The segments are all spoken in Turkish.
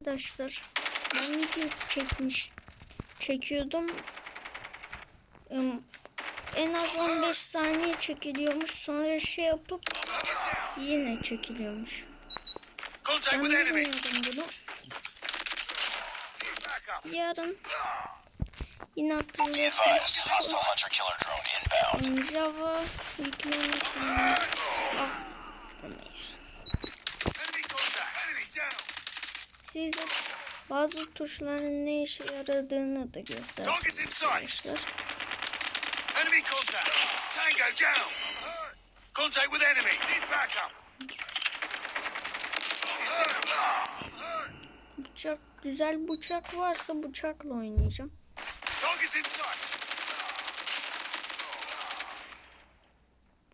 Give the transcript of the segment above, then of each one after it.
Arkadaşlar ben video çekmiş çekiyordum. En az 15 saniye çekiliyormuş. Sonra şey yapıp yine çekiliyormuş. Ben bilmiyordum bunu. Yarın yine inbound. Java yüklemişim. Ah. Ama ya. Enemy contact. Enemy down. Size bazı tuşların ne işe yaradığını da göstereyim arkadaşlar. Bıçak güzel bıçak varsa bıçakla oynayacağım.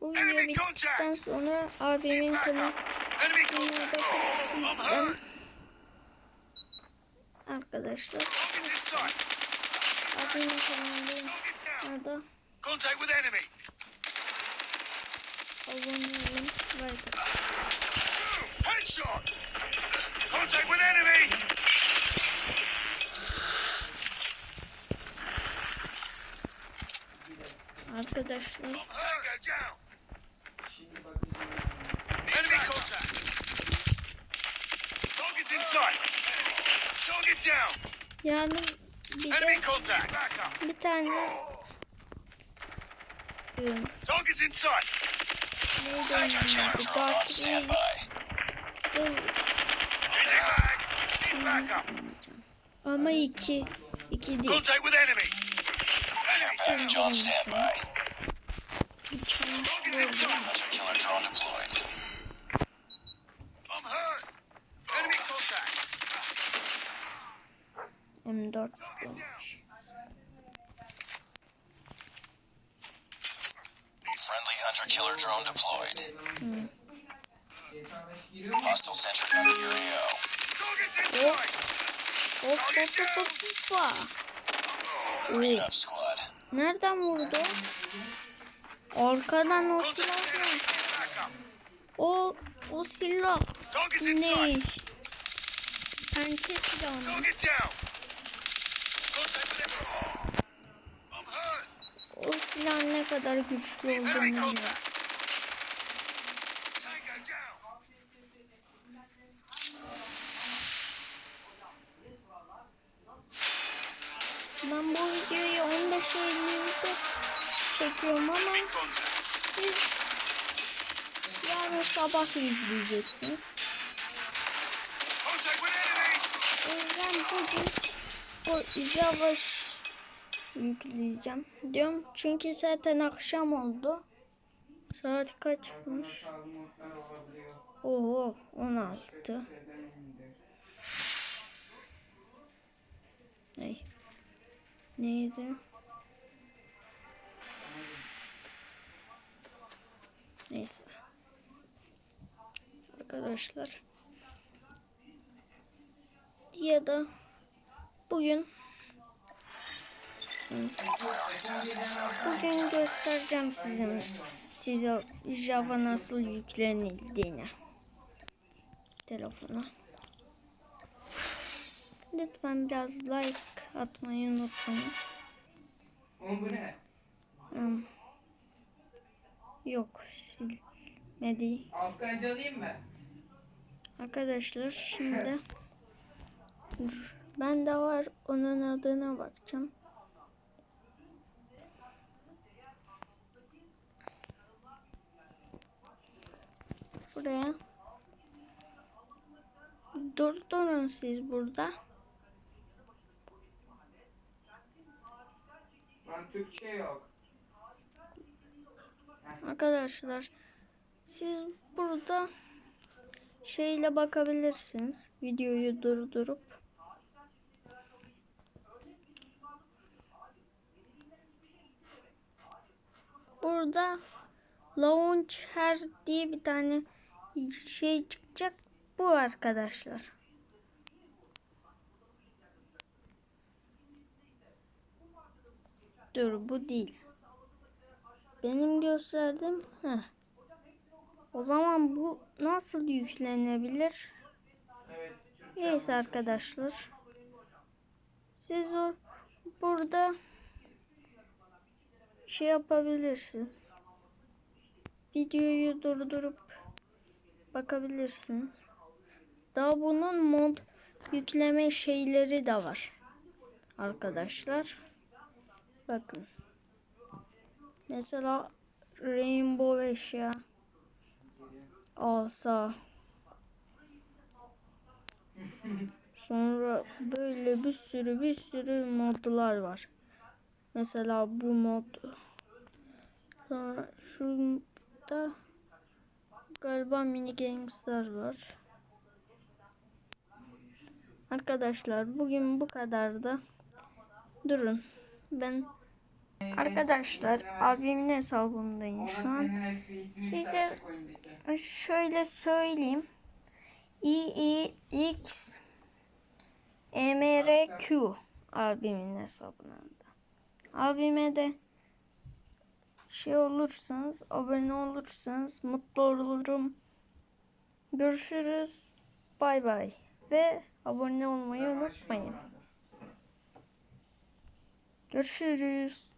Bu video bittikten sonra abimin kanalına bakıp I'm sizden. Arkadaşlar Target down. da Contact with enemy. abone olun. Headshot. Contact with enemy. Arkadaşlar yarın bir Enemy de bir tane sight. neydi onun adı? Dark backup. oynayacağım. Ama iki. iki değil. Contact with enemy. Care package on standby. Bir tane Targets in sight. Hunter killer drone deployed. I'm hurt. Enemy contact. M4 demiş. Friendly hunter killer drone deployed. Hostile sentry gun your AO. Oh. sight. Hop hop hop hop hop. Up squad. Nereden vurdu? Arkadan o silah mı? O, o silah ne? Pençe silahı mı? Target down. Contact with enemy. I'm hurt. O silah ne kadar güçlü olduğunu down. Ben bu videoyu 15 Eylül'de çekiyorum ama siz yarın sabah izleyeceksiniz. O yüzden bugün o Java yükleyeceğim diyorum. Çünkü zaten akşam oldu. Saat kaçmış? Oo 16. Ay. Neydi? Neyse. Arkadaşlar. Ya da bugün bugün göstereceğim sizin size Java nasıl yüklenildiğini telefona. Lütfen biraz like atmayı unutmayın. Oğlum bu ne? Hmm. Yok silmedi. Afganca alayım mı? Arkadaşlar şimdi ben de var onun adına bakacağım. Buraya durdurun siz burada. Lan Türkçe yok. Arkadaşlar siz burada şeyle bakabilirsiniz. Videoyu durdurup. Burada Launcher diye bir tane şey çıkacak. Bu arkadaşlar. Dur bu değil. Benim gösterdim. Heh. O zaman bu nasıl yüklenebilir? Neyse arkadaşlar. Siz o burada şey yapabilirsiniz. Videoyu durdurup bakabilirsiniz. Daha bunun mod yükleme şeyleri de var. Arkadaşlar. Bakın. Mesela Rainbow eşya. Asa. Sonra böyle bir sürü bir sürü modlar var. Mesela bu mod. Sonra şurada galiba mini games'ler var. Arkadaşlar bugün bu kadar da. Durun. Ben Arkadaşlar abimin hesabındayım şu an. Size-. Şöyle söyleyeyim. İX MRQ abimin hesabına da. Abime de şey olursanız, abone olursanız mutlu olurum. Görüşürüz. Bay bay. Ve abone olmayı unutmayın. Görüşürüz.